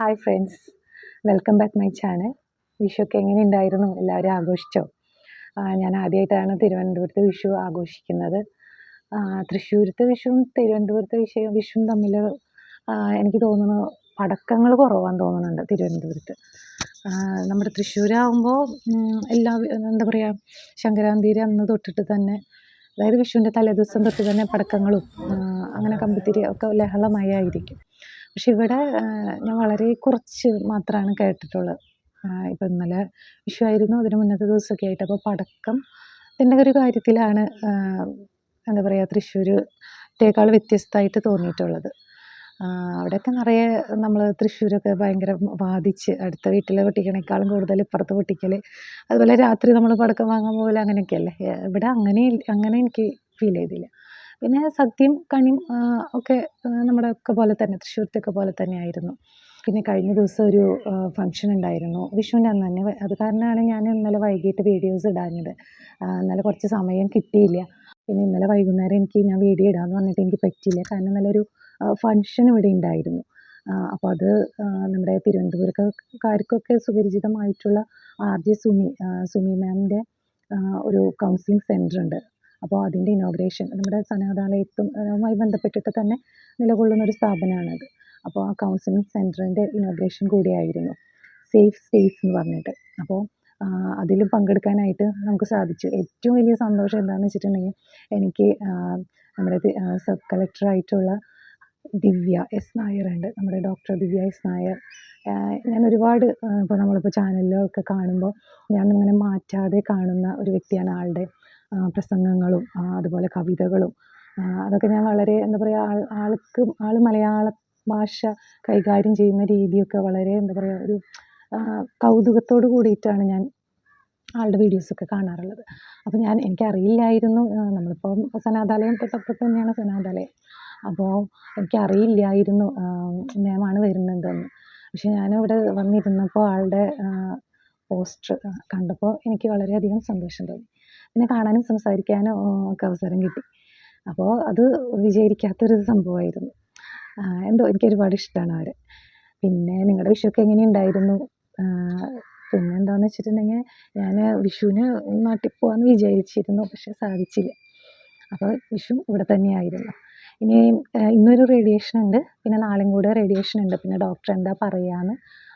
Hi friends welcome back my channel വിഷുവൊക്കെ എങ്ങനെ ഉണ്ടായിരുന്നു? എല്ലാവരും ആഘോഷിച്ചോ? ഞാൻ ആദ്യമായിട്ടാണ് തിരുവനന്തപുരത്ത് വിഷു ആഘോഷിക്കുന്നത്. തൃശ്ശൂരത്തെ വിഷുവും തിരുവനന്തപുരത്തെ വിഷയം വിഷുവും തമ്മിൽ എനിക്ക് തോന്നുന്നു പടക്കങ്ങൾ കുറവാന്ന് തോന്നുന്നുണ്ട് തിരുവനന്തപുരത്ത്. നമ്മുടെ തൃശ്ശൂരാകുമ്പോൾ എല്ലാ എന്താ പറയുക സംക്രാന്തിയുടെ അന്ന് തൊട്ടിട്ട് തന്നെ അതായത് വിഷുവിന്റെ തലേദിവസം തൊട്ട് തന്നെ പടക്കങ്ങളും അങ്ങനെ കമ്പിത്തിരി ഒക്കെ ലഹളമായിരിക്കും പക്ഷെ ഇവിടെ ഞാൻ വളരെ കുറച്ച് മാത്രമാണ് കേട്ടിട്ടുള്ളത്. ഇപ്പം ഇന്നലെ വിഷു ആയിരുന്നു അതിന് മുന്നത്തെ ദിവസമൊക്കെ ആയിട്ട്. അപ്പോൾ പടക്കം ത്തിന്റെ ഒരു കാര്യത്തിലാണ് എന്താ പറയുക തൃശ്ശൂരത്തേക്കാൾ വ്യത്യസ്തമായിട്ട് തോന്നിയിട്ടുള്ളത്. അവിടെയൊക്കെ നിറയെ നമ്മൾ തൃശ്ശൂരൊക്കെ ഭയങ്കര വാദിച്ച് അടുത്ത വീട്ടിലെ പൊട്ടിക്കണേക്കാളും കൂടുതൽ ഇപ്പുറത്ത് പൊട്ടിക്കൽ അതുപോലെ രാത്രി നമ്മൾ പടക്കം വാങ്ങാൻ പോലെ അങ്ങനെയൊക്കെയല്ലേ? ഇവിടെ അങ്ങനെ അങ്ങനെ എനിക്ക് ഫീൽ ചെയ്തില്ല. പിന്നെ സത്യം കണിയും ഒക്കെ നമ്മുടെ ഒക്കെ പോലെ തന്നെ തൃശ്ശൂരത്തെയൊക്കെ പോലെ തന്നെ ആയിരുന്നു പിന്നെ കഴിഞ്ഞ ദിവസം ഒരു ഫംഗ്ഷൻ ഉണ്ടായിരുന്നു. വിഷുവിന്റെ അന്ന് തന്നെ. അത് കാരണമാണ് ഞാൻ ഇന്നലെ വൈകിട്ട് വീഡിയോസ് ഇടാഞ്ഞത്. ഇന്നലെ കുറച്ച് സമയം കിട്ടിയില്ല. പിന്നെ ഇന്നലെ വൈകുന്നേരം എനിക്ക് ഞാൻ വീഡിയോ ഇടാമെന്ന് പറഞ്ഞിട്ട് എനിക്ക് പറ്റിയില്ല. കാരണം നല്ലൊരു ഫംഗ്ഷൻ ഇവിടെ ഉണ്ടായിരുന്നു അപ്പോൾ അത് നമ്മുടെ തിരുവനന്തപുരക്കാർക്കൊക്കെ സുപരിചിതമായിട്ടുള്ള ആർ ജെ സുമി സുമി മാമിന്റെ ഒരു കൗൺസിലിംഗ് സെന്റർ ഉണ്ട്. അപ്പോൾ അതിന്റെ ഇനോഗ്രേഷൻ നമ്മുടെ സനാതാലയത്തുമായി ബന്ധപ്പെട്ടിട്ട് തന്നെ നിലകൊള്ളുന്ന ഒരു സ്ഥാപനമാണത് അപ്പോൾ ആ കൗൺസിലിംഗ് സെന്ററിന്റെ ഇനോഗ്രേഷൻ കൂടിയായിരുന്നു. സേഫ് സ്പേസ് എന്ന് പറഞ്ഞിട്ട്. അപ്പോൾ അതിൽ പങ്കെടുക്കാനായിട്ട് നമുക്ക് സാധിച്ചു. ഏറ്റവും വലിയ സന്തോഷം എന്താണെന്ന് വെച്ചിട്ടുണ്ടെങ്കിൽ എനിക്ക് നമ്മുടെ സബ് കളക്ടറായിട്ടുള്ള ദിവ്യ എസ് നായരുണ്ട് നമ്മുടെ ഡോക്ടർ ദിവ്യ എസ് നായർ. ഞാൻ ഒരുപാട് ഇപ്പോൾ നമ്മളിപ്പോൾ ചാനലിലൊക്കെ കാണുമ്പോൾ ഞാൻ ഇങ്ങനെ മാറ്റാതെ കാണുന്ന ഒരു വ്യക്തിയാണ് ആളുടെ പ്രസംഗങ്ങളും അതുപോലെ കവിതകളും. അതൊക്കെ ഞാൻ വളരെ എന്താ പറയുക ആൾ ആൾക്ക് ആൾ മലയാള ഭാഷ കൈകാര്യം ചെയ്യുന്ന രീതിയൊക്കെ വളരെ എന്താ പറയുക ഒരു കൗതുകത്തോട് കൂടിയിട്ടാണ് ഞാൻ ആളുടെ വീഡിയോസൊക്കെ കാണാറുള്ളത്. അപ്പോൾ ഞാൻ എനിക്കറിയില്ലായിരുന്നു നമ്മളിപ്പം സനാതാലയം തൊട്ടപ്പുറത്ത് തന്നെയാണ് സനാതാലയം. അപ്പോൾ എനിക്കറിയില്ലായിരുന്നു മാമാണ് വരുന്നതെന്ന്. പക്ഷെ ഞാനിവിടെ വന്നിരുന്നപ്പോൾ ആളുടെ പോസ്റ്റർ കണ്ടപ്പോൾ എനിക്ക് വളരെയധികം സന്തോഷം തോന്നി. പിന്നെ കാണാനും സംസാരിക്കാനും ഒക്കെ അവസരം കിട്ടി. അപ്പോൾ അത് വിചാരിക്കാത്തൊരു സംഭവമായിരുന്നു. എന്തോ എനിക്ക് ഒരുപാട് ഇഷ്ടമാണ് അവരെ. പിന്നെ നിങ്ങളുടെ വിഷുവൊക്കെ എങ്ങനെയുണ്ടായിരുന്നു? പിന്നെ എന്താണെന്ന് വെച്ചിട്ടുണ്ടെങ്കിൽ ഞാൻ വിഷുവിന് നാട്ടിൽ പോകാമെന്ന് വിചാരിച്ചിരുന്നു പക്ഷെ സാധിച്ചില്ല. അപ്പോൾ വിഷു ഇവിടെ തന്നെയായിരുന്നു. ഇനി ഇന്നൊരു റേഡിയേഷൻ ഉണ്ട്. പിന്നെ നാളെയും കൂടെ റേഡിയേഷൻ ഉണ്ട്. പിന്നെ ഡോക്ടർ എന്താ പറയാന്ന്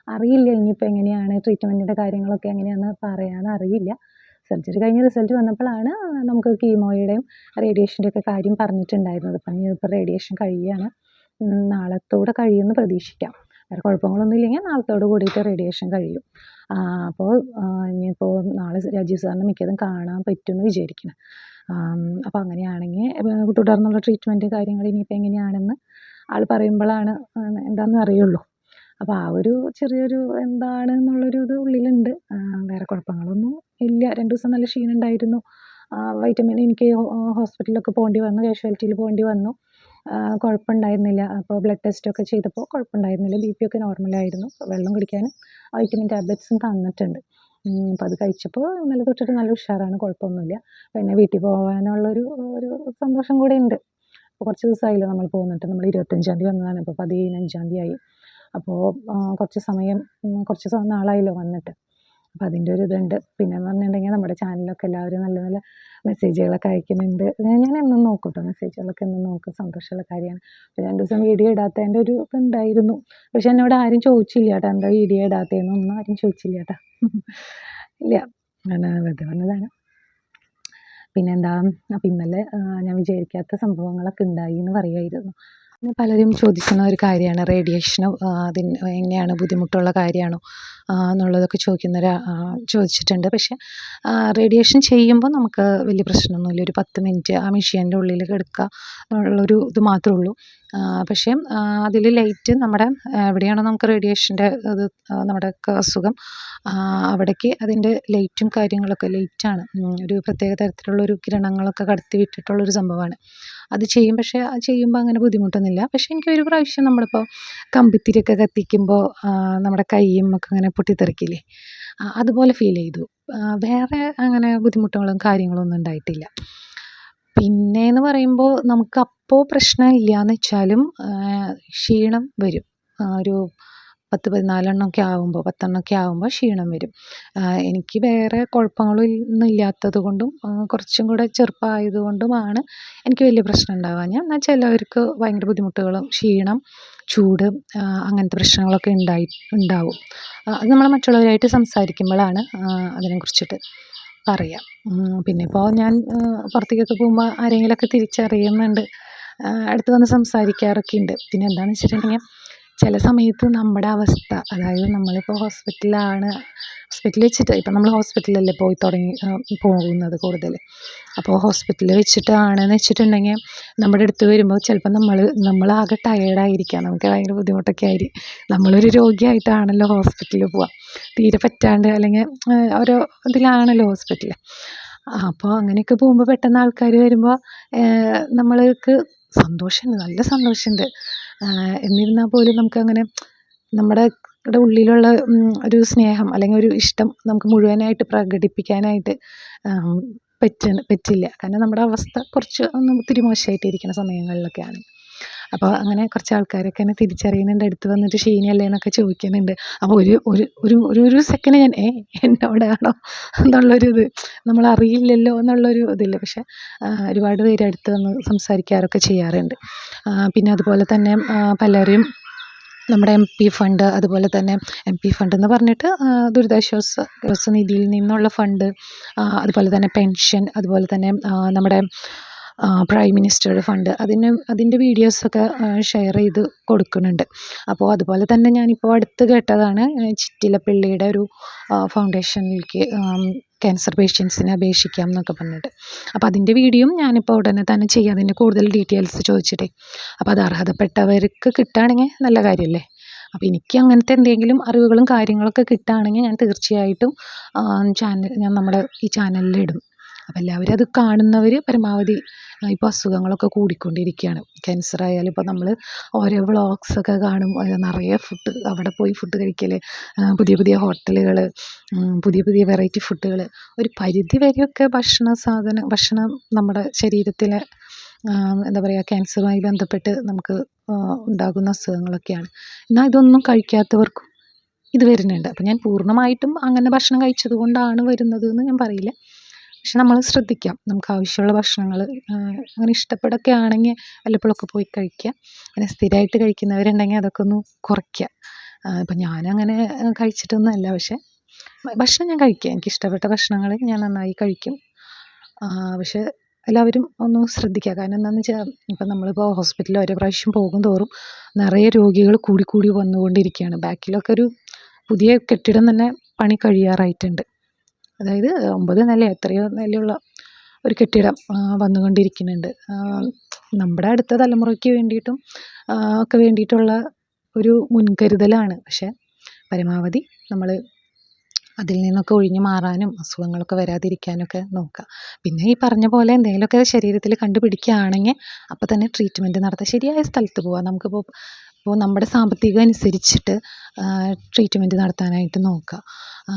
അറിയില്ല. ഇനിയിപ്പോൾ എങ്ങനെയാണ് ട്രീറ്റ്മെന്റിന്റെ കാര്യങ്ങളൊക്കെ എങ്ങനെയാണെന്ന് പറയാന്ന് അറിയില്ല. സർജറി കഴിഞ്ഞ് റിസൾട്ട് വന്നപ്പോഴാണ് നമുക്ക് കീമോയുടെയും റേഡിയേഷന്റെ ഒക്കെ കാര്യം പറഞ്ഞിട്ടുണ്ടായിരുന്നത്. അപ്പം ഇനിയിപ്പോൾ റേഡിയേഷൻ കഴിയുകയാണ് നാളത്തോടെ കഴിയുമെന്ന് പ്രതീക്ഷിക്കാം. വേറെ കുഴപ്പങ്ങളൊന്നും ഇല്ലെങ്കിൽ നാളത്തോട് കൂടിയിട്ട് റേഡിയേഷൻ കഴിയും. അപ്പോൾ ഇനിയിപ്പോൾ നാളെ രാജീവ് സാറിനെ മിക്കതും കാണാൻ പറ്റുമെന്ന് വിചാരിക്കണം അപ്പോൾ അങ്ങനെയാണെങ്കിൽ തുടർന്നുള്ള ട്രീറ്റ്മെന്റ് കാര്യങ്ങൾ ഇനിയിപ്പോൾ എങ്ങനെയാണെന്ന് ആൾ പറയുമ്പോഴാണ് എന്താണെന്ന് അറിയുള്ളൂ. അപ്പോൾ ആ ഒരു ചെറിയൊരു എന്താണ് എന്നുള്ളൊരു ഇത് ഉള്ളിലുണ്ട്. വേറെ കുഴപ്പങ്ങളൊന്നും ഇല്ല. രണ്ട് ദിവസം നല്ല ക്ഷീണം ഉണ്ടായിരുന്നു വൈറ്റമിൻ എനിക്ക് ഹോസ്പിറ്റലിലൊക്കെ പോകേണ്ടി വന്നു കാഷ്വാലിറ്റിയിൽ പോകേണ്ടി വന്നു. കുഴപ്പമുണ്ടായിരുന്നില്ല അപ്പോൾ ബ്ലഡ് ടെസ്റ്റൊക്കെ ചെയ്തപ്പോൾ കുഴപ്പമുണ്ടായിരുന്നില്ല ബി പി ഒക്കെ നോർമലായിരുന്നു വെള്ളം കുടിക്കാനും വൈറ്റമിൻ ടാബ്ലെറ്റ്സും തന്നിട്ടുണ്ട്. അപ്പോൾ അത് കഴിച്ചപ്പോൾ ഇന്നലെ തൊട്ടിട്ട് നല്ല ഉഷാറാണ് കുഴപ്പമൊന്നുമില്ല. പിന്നെ വീട്ടിൽ പോകാനുള്ളൊരു ഒരു സന്തോഷം കൂടെ ഉണ്ട്. അപ്പോൾ കുറച്ച് ദിവസമായില്ല നമ്മൾ പോകുന്നിട്ട് നമ്മൾ ഇരുപത്തഞ്ചാം തീയതി വന്നതാണ്. ഇപ്പോൾ പതിനഞ്ചാം തീയതി ആയി. അപ്പോൾ കുറച്ച് സമയം കുറച്ച് നാളായല്ലോ വന്നിട്ട്. അപ്പോൾ അതിന്റെ ഒരു ഇതുണ്ട്. പിന്നെ എന്ന് പറഞ്ഞിട്ടുണ്ടെങ്കിൽ നമ്മുടെ ചാനലിലൊക്കെ എല്ലാവരും നല്ല നല്ല മെസ്സേജുകളൊക്കെ അയക്കുന്നുണ്ട്. ഞാൻ എന്നും നോക്കും കേട്ടോ മെസ്സേജുകളൊക്കെ എന്നും നോക്കും. സന്തോഷമുള്ള കാര്യമാണ്. പിന്നെ രണ്ട് ദിവസം വീഡിയോ ഇടാത്തതിന്റെ ഒരു ഇതുണ്ടായിരുന്നു പക്ഷെ എന്നോട് ആരും ചോദിച്ചില്ല കേട്ടോ എന്താ വീഡിയോ ഇടാത്തതെന്ന് ഒന്നും ആരും ചോദിച്ചില്ല കേട്ടോ ഇല്ല. വെറുതെ പറഞ്ഞതാണ്. പിന്നെന്താ? അപ്പം ഇന്നലെ ഞാൻ വിചാരിക്കാത്ത സംഭവങ്ങളൊക്കെ ഉണ്ടായി എന്ന് പറയുമായിരുന്നു പിന്നെ പലരും ചോദിക്കുന്ന ഒരു കാര്യമാണ് റേഡിയേഷന് അതിന് എങ്ങനെയാണ് ബുദ്ധിമുട്ടുള്ള കാര്യമാണോ എന്നുള്ളതൊക്കെ ചോദിക്കുന്നവർ ചോദിച്ചിട്ടുണ്ട്. പക്ഷേ റേഡിയേഷൻ ചെയ്യുമ്പോൾ നമുക്ക് വലിയ പ്രശ്നമൊന്നുമില്ല. ഒരു പത്ത് മിനിറ്റ് ആ മെഷീന്റെ ഉള്ളിൽ കിടക്കുക എന്നുള്ളൊരു ഇത് മാത്രമേ ഉള്ളൂ. പക്ഷേ അതിൽ ലൈറ്റ് നമ്മുടെ എവിടെയാണോ നമുക്ക് റേഡിയേഷന്റെ ഇത് നമ്മുടെ അസുഖം അവിടേക്ക് അതിന്റെ ലൈറ്റും കാര്യങ്ങളൊക്കെ ലൈറ്റാണ്. ഒരു പ്രത്യേക തരത്തിലുള്ള തരത്തിലുള്ളൊരു കിരണങ്ങളൊക്കെ കടത്തി വിട്ടിട്ടുള്ളൊരു സംഭവമാണ്. അത് ചെയ്യും പക്ഷേ ചെയ്യുമ്പോൾ അങ്ങനെ ബുദ്ധിമുട്ടൊന്നുമില്ല. പക്ഷേ എനിക്ക് ഒരു പ്രാവശ്യം നമ്മളിപ്പോൾ കമ്പിത്തിരിയൊക്കെ കത്തിക്കുമ്പോൾ നമ്മുടെ കൈയും ഒക്കെ അങ്ങനെ പൊട്ടിത്തെറിക്കില്ലേ? അതുപോലെ ഫീൽ ചെയ്തു. വേറെ അങ്ങനെ ബുദ്ധിമുട്ടുകളും കാര്യങ്ങളൊന്നും ഉണ്ടായിട്ടില്ല. പിന്നെ എന്ന് പറയുമ്പോൾ നമുക്കപ്പോൾ പ്രശ്നമില്ല എന്ന് വെച്ചാലും ക്ഷീണം വരും. ഒരു പത്ത് പതിനാലെണ്ണമൊക്കെ ആകുമ്പോൾ പത്തെണ്ണമൊക്കെ ആകുമ്പോൾ ക്ഷീണം വരും. എനിക്ക് വേറെ കുഴപ്പങ്ങളൊന്നും ഇല്ലാത്തത് കൊണ്ടും കുറച്ചും കൂടെ ചെറുപ്പമായത് കൊണ്ടുമാണ് എനിക്ക് വലിയ പ്രശ്നം ഉണ്ടാവാഞ്ഞത് എന്നാൽ ചിലവർക്ക് ഭയങ്കര ബുദ്ധിമുട്ടുകളും ക്ഷീണം ചൂട് അങ്ങനത്തെ പ്രശ്നങ്ങളൊക്കെ ഉണ്ടായി ഉണ്ടാവും. അത് നമ്മൾ മറ്റുള്ളവരായിട്ട് സംസാരിക്കുമ്പോഴാണ് അതിനെക്കുറിച്ചിട്ട് പറയുക പിന്നെ ഇപ്പോൾ ഞാൻ പുറത്തേക്കൊക്കെ പോകുമ്പോൾ ആരെങ്കിലുമൊക്കെ തിരിച്ചറിയുന്നുണ്ട്. അടുത്ത് വന്ന് സംസാരിക്കാറൊക്കെ ഉണ്ട് പിന്നെ എന്താണെന്ന് വെച്ചിട്ടുണ്ടെങ്കിൽ ചില സമയത്ത് നമ്മുടെ അവസ്ഥ അതായത് നമ്മളിപ്പോൾ ഹോസ്പിറ്റലിലാണ് ഹോസ്പിറ്റലിൽ വെച്ചിട്ട് ഇപ്പം നമ്മൾ ഹോസ്പിറ്റലല്ലേ പോയി തുടങ്ങി പോകുന്നത് കൂടുതൽ. അപ്പോൾ ഹോസ്പിറ്റലിൽ വെച്ചിട്ടാണെന്ന് വെച്ചിട്ടുണ്ടെങ്കിൽ നമ്മുടെ അടുത്ത് വരുമ്പോൾ ചിലപ്പോൾ നമ്മൾ നമ്മളാകെ ടയേർഡായിരിക്കാം നമുക്ക് ഭയങ്കര ബുദ്ധിമുട്ടൊക്കെ ആയിരിക്കും നമ്മളൊരു രോഗിയായിട്ടാണല്ലോ ഹോസ്പിറ്റലിൽ പോവുക. തീരെ പറ്റാണ്ട് അല്ലെങ്കിൽ ഓരോ ഇതിലാണല്ലോ ഹോസ്പിറ്റലിൽ അപ്പോൾ അങ്ങനെയൊക്കെ പോകുമ്പോൾ പെട്ടെന്ന് ആൾക്കാർ വരുമ്പോൾ നമ്മൾക്ക് സന്തോഷമുണ്ട് നല്ല സന്തോഷമുണ്ട്. എന്നിരുന്നാൽ പോലും നമുക്കങ്ങനെ നമ്മുടെ ഉള്ളിലുള്ള ഒരു സ്നേഹം അല്ലെങ്കിൽ ഒരു ഇഷ്ടം നമുക്ക് മുഴുവനായിട്ട് പ്രകടിപ്പിക്കാനായിട്ട് പറ്റ പറ്റില്ല. കാരണം നമ്മുടെ അവസ്ഥ കുറച്ച് ഒന്ന് ഒത്തിരി മോശമായിട്ടിരിക്കുന്ന സമയങ്ങളിലൊക്കെയാണ്. അപ്പോൾ അങ്ങനെ കുറച്ച് ആൾക്കാരൊക്കെ എന്നെ തിരിച്ചറിയുന്നുണ്ട്. അടുത്ത് വന്നിട്ട് ഷീനയല്ലേ? എന്നൊക്കെ ചോദിക്കുന്നുണ്ട്. അപ്പോൾ ഒരു ഒരു ഒരു ഒരു സെക്കൻഡ് ഞാൻ ഏ എന്നോടാണോ? എന്നുള്ളൊരു ഇത് നമ്മൾ അറിയില്ലല്ലോ എന്നുള്ളൊരു ഇതില്ല. പക്ഷെ ഒരുപാട് പേര് അടുത്ത് വന്ന് സംസാരിക്കാറൊക്കെ ചെയ്യാറുണ്ട്. പിന്നെ അതുപോലെ തന്നെ പലരും നമ്മുടെ എം പി ഫണ്ട് അതുപോലെ തന്നെ എം പി ഫണ്ട് എന്ന് പറഞ്ഞിട്ട് ദുരിതാശ്വാസ നിധിയിൽ നിന്നുള്ള ഫണ്ട് അതുപോലെ തന്നെ പെൻഷൻ അതുപോലെ തന്നെ നമ്മുടെ പ്രൈം മിനിസ്റ്ററുടെ ഫണ്ട് അതിന് അതിന്റെ വീഡിയോസൊക്കെ ഷെയർ ചെയ്ത് കൊടുക്കുന്നുണ്ട്. അപ്പോൾ അതുപോലെ തന്നെ ഞാനിപ്പോൾ അടുത്ത് കേട്ടതാണ് ചിറ്റിലപ്പള്ളിയുടെ ഒരു ഫൗണ്ടേഷനിലേക്ക് ക്യാൻസർ പേഷ്യൻസിനെ അപേക്ഷിക്കാം എന്നൊക്കെ പറഞ്ഞിട്ട്. അപ്പോൾ അതിന്റെ വീഡിയോയും ഞാനിപ്പോൾ ഉടനെ തന്നെ ചെയ്യാം. അതിന്റെ കൂടുതൽ ഡീറ്റെയിൽസ് ചോദിച്ചിട്ടേ. അപ്പോൾ അത് അർഹതപ്പെട്ടവർക്ക് കിട്ടുകയാണെങ്കിൽ നല്ല കാര്യമല്ലേ? അപ്പോൾ എനിക്ക് അങ്ങനത്തെ എന്തെങ്കിലും അറിവുകളും കാര്യങ്ങളൊക്കെ കിട്ടുകയാണെങ്കിൽ ഞാൻ തീർച്ചയായിട്ടും ചാനൽ ഞാൻ നമ്മുടെ ഈ ചാനലിൽ ഇടും അപ്പോൾ എല്ലാവരും അത് കാണുന്നവർ പരമാവധി ഇപ്പോൾ അസുഖങ്ങളൊക്കെ കൂടിക്കൊണ്ടിരിക്കുകയാണ് ക്യാൻസർ ആയാലും ഇപ്പോൾ നമ്മൾ ഓരോ വ്ളോഗ്സൊക്കെ കാണും. നിറയെ ഫുഡ് അവിടെ പോയി ഫുഡ് കഴിക്കൽ പുതിയ പുതിയ ഹോട്ടലുകൾ പുതിയ പുതിയ വെറൈറ്റി ഫുഡുകൾ ഒരു പരിധി വരെയൊക്കെ ഭക്ഷണ സാധനം ഭക്ഷണം നമ്മുടെ ശരീരത്തിലെ എന്താ പറയുക ക്യാൻസറുമായി ബന്ധപ്പെട്ട് നമുക്ക് ഉണ്ടാകുന്ന അസുഖങ്ങളൊക്കെയാണ്. എന്നാൽ ഇതൊന്നും കഴിക്കാത്തവർക്കും ഇത് വരുന്നുണ്ട്. അപ്പം ഞാൻ പൂർണമായിട്ടും അങ്ങനെ ഭക്ഷണം കഴിച്ചത് കൊണ്ടാണ് വരുന്നത് എന്ന് ഞാൻ പറയില്ല. പക്ഷെ നമ്മൾ ശ്രദ്ധിക്കാം. നമുക്ക് ആവശ്യമുള്ള ഭക്ഷണങ്ങൾ അങ്ങനെ ഇഷ്ടപ്പെടുകയൊക്കെ ആണെങ്കിൽ വല്ലപ്പോഴൊക്കെ പോയി കഴിക്കുക പിന്നെ സ്ഥിരമായിട്ട് കഴിക്കുന്നവരുണ്ടെങ്കിൽ അതൊക്കെ ഒന്ന് കുറയ്ക്കുക ഇപ്പം ഞാനങ്ങനെ കഴിച്ചിട്ടൊന്നുമല്ല. പക്ഷേ ഭക്ഷണം ഞാൻ കഴിക്കും. എനിക്കിഷ്ടപ്പെട്ട ഭക്ഷണങ്ങൾ ഞാൻ നന്നായി കഴിക്കും. പക്ഷെ എല്ലാവരും ഒന്ന് ശ്രദ്ധിക്കുക കാരണം എന്താണെന്ന് വെച്ചാൽ ഇപ്പം നമ്മളിപ്പോൾ ഹോസ്പിറ്റലിൽ ഓരോ പ്രാവശ്യം പോകും തോറും നിറയെ രോഗികൾ കൂടി കൂടി വന്നുകൊണ്ടിരിക്കുകയാണ്. ബാക്കിലൊക്കെ ഒരു പുതിയ കെട്ടിടം തന്നെ പണി കഴിയാറായിട്ടുണ്ട്. അതായത് ഒമ്പത് നില എത്രയോ നിലയുള്ള ഒരു കെട്ടിടം വന്നുകൊണ്ടിരിക്കുന്നുണ്ട്. നമ്മുടെ അടുത്ത തലമുറയ്ക്ക് വേണ്ടിയിട്ടും ഒക്കെ വേണ്ടിയിട്ടുള്ള ഒരു മുൻകരുതലാണ്. പക്ഷേ പരമാവധി നമ്മൾ അതിൽ നിന്നൊക്കെ ഒഴിഞ്ഞു മാറാനും അസുഖങ്ങളൊക്കെ വരാതിരിക്കാനൊക്കെ നോക്കുക. പിന്നെ ഈ പറഞ്ഞ പോലെ എന്തെങ്കിലുമൊക്കെ ശരീരത്തിൽ കണ്ടുപിടിക്കുകയാണെങ്കിൽ അപ്പോൾ തന്നെ ട്രീറ്റ്മെന്റ് നടത്തുക ശരിയായ സ്ഥലത്ത് പോവുക നമുക്കിപ്പോൾ ഇപ്പോൾ നമ്മുടെ സാമ്പത്തികം അനുസരിച്ചിട്ട് ട്രീറ്റ്മെന്റ് നടത്താനായിട്ട് നോക്കുക.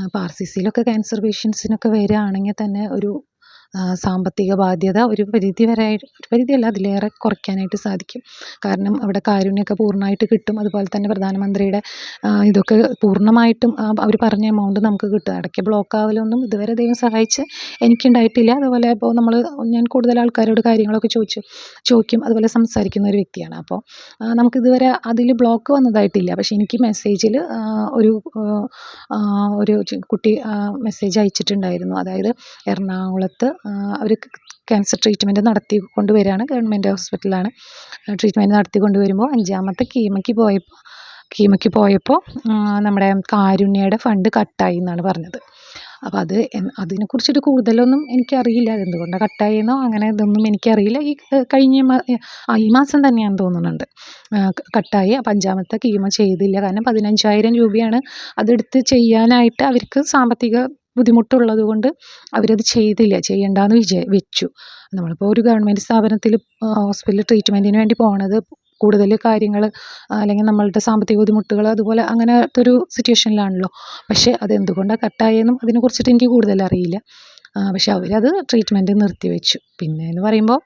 ഇപ്പോൾ ആർ സി സിയിലൊക്കെ ക്യാൻസർ പേഷ്യൻസിനൊക്കെ വരികയാണെങ്കിൽ തന്നെ ഒരു സാമ്പത്തിക ബാധ്യത ഒരു പരിധി വരെ ഒരു പരിധിയല്ല അതിലേറെ കുറയ്ക്കാനായിട്ട് സാധിക്കും. കാരണം അവിടെ കാരുണ്യമൊക്കെ പൂർണമായിട്ട് കിട്ടും. അതുപോലെ തന്നെ പ്രധാനമന്ത്രിയുടെ ഇതൊക്കെ പൂർണമായിട്ടും അവർ പറഞ്ഞ എമൗണ്ട് നമുക്ക് കിട്ടും. ഇടയ്ക്ക് ബ്ലോക്ക് ആവലൊന്നും ഇതുവരെ ദൈവം സഹായിച്ച് എനിക്കുണ്ടായിട്ടില്ല. അതുപോലെ ഇപ്പോൾ നമ്മൾ ഞാൻ കൂടുതൽ ആൾക്കാരോട് കാര്യങ്ങളൊക്കെ ചോദിച്ചു ചോദിക്കും. അതുപോലെ സംസാരിക്കുന്ന ഒരു വ്യക്തിയാണ്. അപ്പോൾ നമുക്കിതുവരെ അതിൽ ബ്ലോക്ക് വന്നതായിട്ടില്ല. പക്ഷേ എനിക്ക് മെസ്സേജിൽ ഒരു ഒരു കുട്ടി മെസ്സേജ് അയച്ചിട്ടുണ്ടായിരുന്നു. അതായത് എറണാകുളത്ത് അവർ ക്യാൻസർ ട്രീറ്റ്മെന്റ് നടത്തി കൊണ്ടുവരികയാണ് ഗവൺമെന്റ് ഹോസ്പിറ്റലിലാണ് ട്രീറ്റ്മെന്റ് നടത്തി കൊണ്ടുവരുമ്പോൾ അഞ്ചാമത്തെ കീമയ്ക്ക് പോയപ്പോൾ കീമയ്ക്ക് പോയപ്പോൾ നമ്മുടെ കാരുണ്യയുടെ ഫണ്ട് കട്ടായി എന്നാണ് പറഞ്ഞത്. അപ്പോൾ അത് അതിനെക്കുറിച്ചിട്ട് കൂടുതലൊന്നും എനിക്കറിയില്ല. എന്തുകൊണ്ടാണ് കട്ടായെന്നോ അങ്ങനെ ഇതൊന്നും എനിക്കറിയില്ല. ഈ കഴിഞ്ഞ ഈ മാസം തന്നെയാണെന്ന് തോന്നുന്നുണ്ട്. കട്ടായി അപ്പം അഞ്ചാമത്തെ കീമ ചെയ്തില്ല. കാരണം പതിനഞ്ചായിരം രൂപയാണ് അതെടുത്ത് ചെയ്യാനായിട്ട് അവർക്ക് സാമ്പത്തിക ബുദ്ധിമുട്ടുള്ളത് കൊണ്ട് അവരത് ചെയ്തില്ല ചെയ്യണ്ടാന്ന് വിചാ വെച്ചു. നമ്മളിപ്പോൾ ഒരു ഗവൺമെന്റ് സ്ഥാപനത്തിൽ ഹോസ്പിറ്റലിൽ ട്രീറ്റ്മെന്റിന് വേണ്ടി പോകണത് കൂടുതൽ കാര്യങ്ങൾ അല്ലെങ്കിൽ നമ്മളുടെ സാമ്പത്തിക ബുദ്ധിമുട്ടുകൾ അതുപോലെ അങ്ങനത്തെ ഒരു സിറ്റുവേഷനിലാണല്ലോ പക്ഷേ അതെന്തുകൊണ്ടാണ് കട്ടായതെന്നും അതിനെക്കുറിച്ചിട്ട് എനിക്ക് കൂടുതൽ അറിയില്ല. പക്ഷെ അവരത് ട്രീറ്റ്മെന്റ് നിർത്തിവെച്ചു. പിന്നെ എന്ന് പറയുമ്പോൾ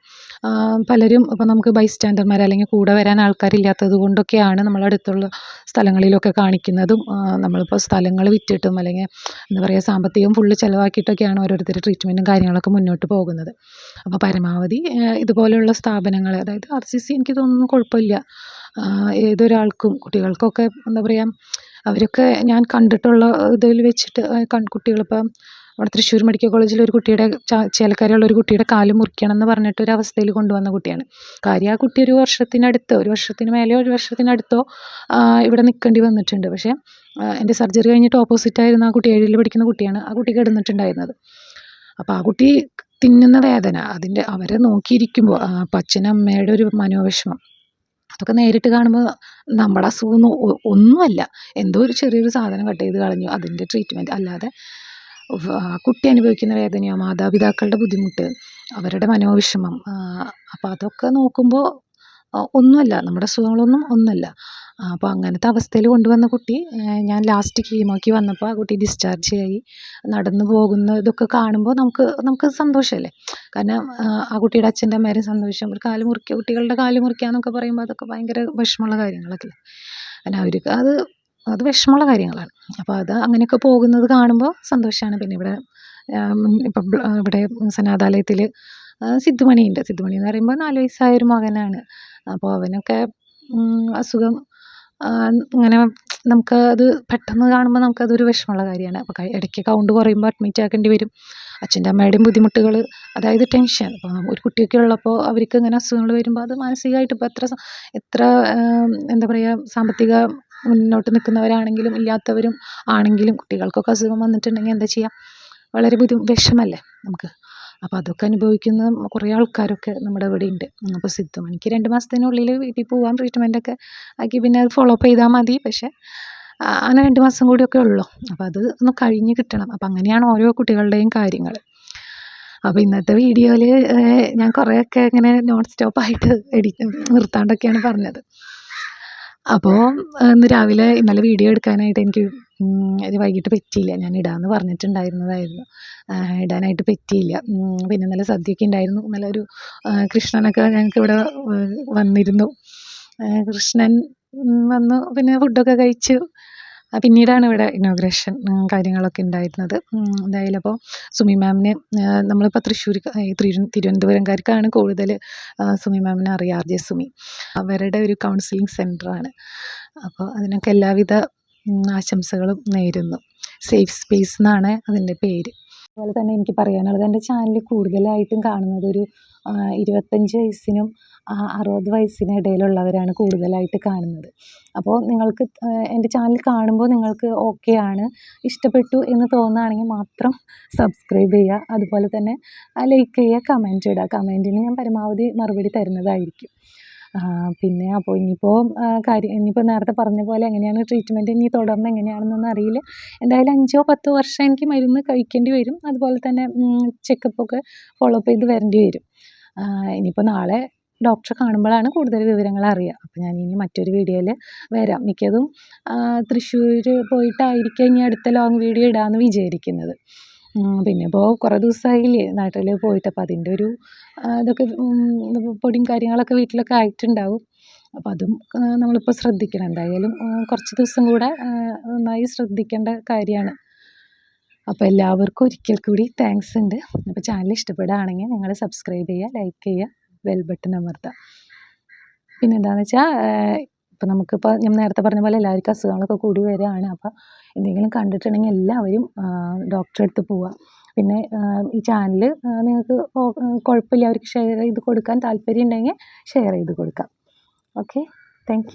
പലരും ഇപ്പോൾ നമുക്ക് ബൈസ്റ്റാൻഡർമാർ അല്ലെങ്കിൽ കൂടെ വരാൻ ആൾക്കാരില്ലാത്തത് കൊണ്ടൊക്കെയാണ് നമ്മളടുത്തുള്ള സ്ഥലങ്ങളിലൊക്കെ കാണിക്കുന്നതും നമ്മളിപ്പോൾ സ്ഥലങ്ങൾ വിറ്റിട്ടും അല്ലെങ്കിൽ എന്താ പറയുക സാമ്പത്തികം ഫുള്ള് ചിലവാക്കിയിട്ടൊക്കെയാണ് ഓരോരുത്തർ ട്രീറ്റ്മെന്റും കാര്യങ്ങളൊക്കെ മുന്നോട്ട് പോകുന്നത്. അപ്പോൾ പരമാവധി ഇതുപോലെയുള്ള സ്ഥാപനങ്ങൾ അതായത് ആർ സി സി എനിക്ക് തോന്നുന്നു കുഴപ്പമില്ല. ഏതൊരാൾക്കും കുട്ടികൾക്കൊക്കെ എന്താ പറയുക അവരൊക്കെ ഞാൻ കണ്ടിട്ടുള്ള ഇതിൽ വെച്ചിട്ട് കുട്ടികളിപ്പം അവിടെ തൃശ്ശൂർ മെഡിക്കൽ കോളേജിൽ ഒരു കുട്ടിയുടെ ചേലക്കരയുള്ള ഒരു കുട്ടിയുടെ കാൽ മുറിക്കണം എന്ന് പറഞ്ഞിട്ട് ഒരു അവസ്ഥയിൽ കൊണ്ടുവന്ന കുട്ടിയാണ്. കാര്യം ആ കുട്ടി ഒരു വർഷത്തിനടുത്ത് ഒരു വർഷത്തിന് മേലെ ഒരു വർഷത്തിനടുത്തോ ഇവിടെ നിൽക്കേണ്ടി വന്നിട്ടുണ്ട്. പക്ഷേ എന്റെ സർജറി കഴിഞ്ഞിട്ട് ഓപ്പോസിറ്റ് ആയിരുന്ന ആ കുട്ടി ഏഴിൽ പഠിക്കുന്ന കുട്ടിയാണ് ആ കുട്ടി കിടന്നിട്ടുണ്ടായിരുന്നത്. അപ്പോൾ ആ കുട്ടി തിന്നുന്ന വേദന അതിന്റെ അവരെ നോക്കിയിരിക്കുമ്പോൾ അച്ഛനും അമ്മയുടെ ഒരു മനോവിഷമം അതൊക്കെ നേരിട്ട് കാണുമ്പോൾ നമ്മുടെ അസുഖം ഒന്നുമല്ല. എന്തോ ഒരു ചെറിയൊരു സാധനം കട്ട് ചെയ്ത് കളഞ്ഞു. അതിന്റെ ട്രീറ്റ്മെന്റ് അല്ലാതെ കുട്ടി അനുഭവിക്കുന്ന വേദനയോ മാതാപിതാക്കളുടെ ബുദ്ധിമുട്ട് അവരുടെ മനോവിഷമം അപ്പം അതൊക്കെ നോക്കുമ്പോൾ ഒന്നുമല്ല നമ്മുടെ അസുഖങ്ങളൊന്നും ഒന്നുമല്ല. അപ്പോൾ അങ്ങനത്തെ അവസ്ഥയിൽ കൊണ്ടുവന്ന കുട്ടി ഞാൻ ലാസ്റ്റ് കീമോക്ക് വന്നപ്പോൾ ആ കുട്ടി ഡിസ്ചാർജ് ആയി നടന്നു പോകുന്നതൊക്കെ കാണുമ്പോൾ നമുക്ക് നമുക്ക് സന്തോഷമല്ലേ കാരണം ആ കുട്ടിയുടെ അച്ഛന്റെ അമ്മേരും സന്തോഷം ഒരു കാൽ മുറിക്കുക കുട്ടികളുടെ കാൽ മുറിക്കുക എന്നൊക്കെ പറയുമ്പോൾ അതൊക്കെ ഭയങ്കര വിഷമമുള്ള കാര്യങ്ങളൊക്കെ കാരണം അവർക്ക് അത് അത് വിഷമമുള്ള കാര്യങ്ങളാണ്. അപ്പോൾ അത് അങ്ങനെയൊക്കെ പോകുന്നത് കാണുമ്പോൾ സന്തോഷമാണ് പിന്നെ ഇവിടെ ഇപ്പം ഇവിടെ സനാതാലയത്തിൽ സിദ്ധുമണിയുണ്ട്. സിദ്ധുമണി എന്ന് പറയുമ്പോൾ നാല് വയസ്സായ ഒരു മകനാണ്. അപ്പോൾ അവനൊക്കെ അസുഖം അങ്ങനെ നമുക്ക് അത് പെട്ടെന്ന് കാണുമ്പോൾ നമുക്കതൊരു വിഷമമുള്ള കാര്യമാണ്. അപ്പോൾ ഇടയ്ക്ക് കൗണ്ട് കുറയുമ്പോൾ അഡ്മിറ്റ് ആക്കേണ്ടി വരും. അച്ഛന്റെ അമ്മയുടെയും ബുദ്ധിമുട്ടുകൾ അതായത് ടെൻഷൻ അപ്പോൾ ഒരു കുട്ടിയൊക്കെ ഉള്ളപ്പോൾ അവർക്ക് ഇങ്ങനെ അസുഖങ്ങൾ വരുമ്പോൾ അത് മാനസികമായിട്ട് ഇപ്പോൾ എത്ര എത്ര എന്താ പറയുക സാമ്പത്തിക മുന്നോട്ട് നിൽക്കുന്നവരാണെങ്കിലും ഇല്ലാത്തവരും ആണെങ്കിലും കുട്ടികൾക്കൊക്കെ അസുഖം വന്നിട്ടുണ്ടെങ്കിൽ എന്താ ചെയ്യുക വളരെ ബുദ്ധി വിഷമല്ലേ നമുക്ക്? അപ്പോൾ അതൊക്കെ അനുഭവിക്കുന്ന കുറേ ആൾക്കാരൊക്കെ നമ്മുടെ ഇവിടെ ഉണ്ട്. അപ്പോൾ സിദ്ധുമണിക്ക് രണ്ട് മാസത്തിനുള്ളിൽ വീട്ടിൽ പോകാൻ ട്രീറ്റ്മെന്റൊക്കെ ആക്കി പിന്നെ അത് ഫോളോ അപ്പ് ചെയ്താൽ മതി. പക്ഷേ അങ്ങനെ രണ്ട് മാസം കൂടിയൊക്കെ ഉള്ളൂ. അപ്പോൾ അത് ഒന്ന് കഴിഞ്ഞ് കിട്ടണം. അപ്പോൾ അങ്ങനെയാണ് ഓരോ കുട്ടികളുടെയും കാര്യങ്ങൾ. അപ്പോൾ ഇന്നത്തെ വീഡിയോയിൽ ഞാൻ കുറേയൊക്കെ ഇങ്ങനെ നോൺ സ്റ്റോപ്പായിട്ട് എഡിറ്റ് നിർത്താണ്ടൊക്കെയാണ് പറഞ്ഞത്. അപ്പോൾ ഇന്ന് രാവിലെ ഇന്നലെ വീഡിയോ എടുക്കാനായിട്ട് എനിക്ക് ഇത് വൈകിട്ട് പറ്റിയില്ല. ഞാൻ ഇടാമെന്ന് പറഞ്ഞിട്ടുണ്ടായിരുന്നതായിരുന്നു. ഇടാനായിട്ട് പറ്റിയില്ല. പിന്നെ ഇന്നലെ സദ്യയൊക്കെ ഉണ്ടായിരുന്നു. ഇന്നലെ ഒരു കൃഷ്ണനൊക്കെ ഞങ്ങൾക്ക് ഇവിടെ വന്നിരുന്നു. കൃഷ്ണൻ വന്നു. പിന്നെ ഫുഡൊക്കെ കഴിച്ചു. പിന്നീടാണ് ഇവിടെ ഇനോഗ്രേഷൻ കാര്യങ്ങളൊക്കെ ഉണ്ടായിരുന്നത്. എന്തായാലും അപ്പോൾ സുമി മാമിനെ നമ്മളിപ്പോൾ തൃശ്ശൂർ തിരുവനന്തപുരംകാർക്കാണ് കൂടുതൽ സുമി മാമിനെ അറിയുക ആർ ജെ സുമി അവരുടെ ഒരു കൗൺസിലിംഗ് സെന്ററാണ് അപ്പോൾ അതിനൊക്കെ എല്ലാവിധ ആശംസകളും നേരുന്നു. സേഫ് സ്പേസ് എന്നാണ് അതിന്റെ പേര്. അതുപോലെ തന്നെ എനിക്ക് പറയാനുള്ളത്. എന്റെ ചാനൽ കൂടുതലായിട്ടും കാണുന്നത് ഒരു ഇരുപത്തഞ്ച് വയസ്സിനും അറുപത് വയസ്സിന് ഇടയിലുള്ളവരാണ് കൂടുതലായിട്ട് കാണുന്നത്. അപ്പോൾ നിങ്ങൾക്ക് എന്റെ ചാനൽ കാണുമ്പോൾ നിങ്ങൾക്ക് ഓക്കെ ആണ്. ഇഷ്ടപ്പെട്ടു എന്ന് തോന്നുകയാണെങ്കിൽ മാത്രം സബ്സ്ക്രൈബ് ചെയ്യുക. അതുപോലെ തന്നെ ലൈക്ക് ചെയ്യുക കമന്റ് ഇടുക. കമന്റിന് ഞാൻ പരമാവധി മറുപടി തരുന്നതായിരിക്കും. പിന്നെ അപ്പോൾ ഇനിയിപ്പോൾ കാര്യം ഇനിയിപ്പോൾ നേരത്തെ പറഞ്ഞ പോലെ എങ്ങനെയാണ് ട്രീറ്റ്മെന്റ് ഇനി തുടർന്ന് എങ്ങനെയാണെന്നൊന്നും അറിയില്ല. എന്തായാലും അഞ്ചോ പത്തോ വർഷം എനിക്ക് മരുന്ന് കഴിക്കേണ്ടി വരും. അതുപോലെ തന്നെ ചെക്കപ്പൊക്കെ ഫോളോ അപ്പ് ചെയ്ത് വരേണ്ടി വരും. ഇനിയിപ്പോൾ നാളെ ഡോക്ടറെ കാണുമ്പോഴാണ് കൂടുതൽ വിവരങ്ങൾ അറിയുക. അപ്പോൾ ഞാൻ ഇനി മറ്റൊരു വീഡിയോയിൽ വരാം. മിക്കതും തൃശ്ശൂർ പോയിട്ടായിരിക്കും ഇനി അടുത്ത ലോങ് വീഡിയോ ഇടാമെന്ന് വിചാരിക്കുന്നത്. പിന്നെ ഇപ്പോൾ കുറേ ദിവസമായില്ലേ നാട്ടിൽ പോയിട്ട്. അപ്പോൾ അതിന്റെ ഒരു ഇതൊക്കെ പൊടിയും കാര്യങ്ങളൊക്കെ വീട്ടിലൊക്കെ ആയിട്ടുണ്ടാവും. അപ്പോൾ അതും നമ്മളിപ്പോൾ ശ്രദ്ധിക്കണം. എന്തായാലും കുറച്ച് ദിവസം കൂടെ നന്നായി ശ്രദ്ധിക്കേണ്ട കാര്യമാണ്. അപ്പോൾ എല്ലാവർക്കും ഒരിക്കൽ കൂടി താങ്ക്സ് ഉണ്ട്. അപ്പോൾ ചാനൽ ഇഷ്ടപ്പെടുകയാണെങ്കിൽ നിങ്ങൾ സബ്സ്ക്രൈബ് ചെയ്യുക ലൈക്ക് ചെയ്യുക ബെൽ ബട്ടൺ അമർത്തുക. പിന്നെ എന്താണെന്ന് വെച്ചാൽ ഇപ്പോൾ നമുക്കിപ്പോൾ ഞാൻ നേരത്തെ പറഞ്ഞ പോലെ എല്ലാവർക്കും അസുഖങ്ങളൊക്കെ കൂടി വരികയാണ്. അപ്പോൾ എന്തെങ്കിലും കണ്ടിട്ടുണ്ടെങ്കിൽ എല്ലാവരും ഡോക്ടറെ അടുത്ത് പോവുക. പിന്നെ ഈ ചാനൽ നിങ്ങൾക്ക് കുഴപ്പമില്ല അവർക്ക് ഷെയർ ചെയ്ത് കൊടുക്കാൻ താല്പര്യം ഉണ്ടെങ്കിൽ ഷെയർ ചെയ്ത് കൊടുക്കാം. Okay thank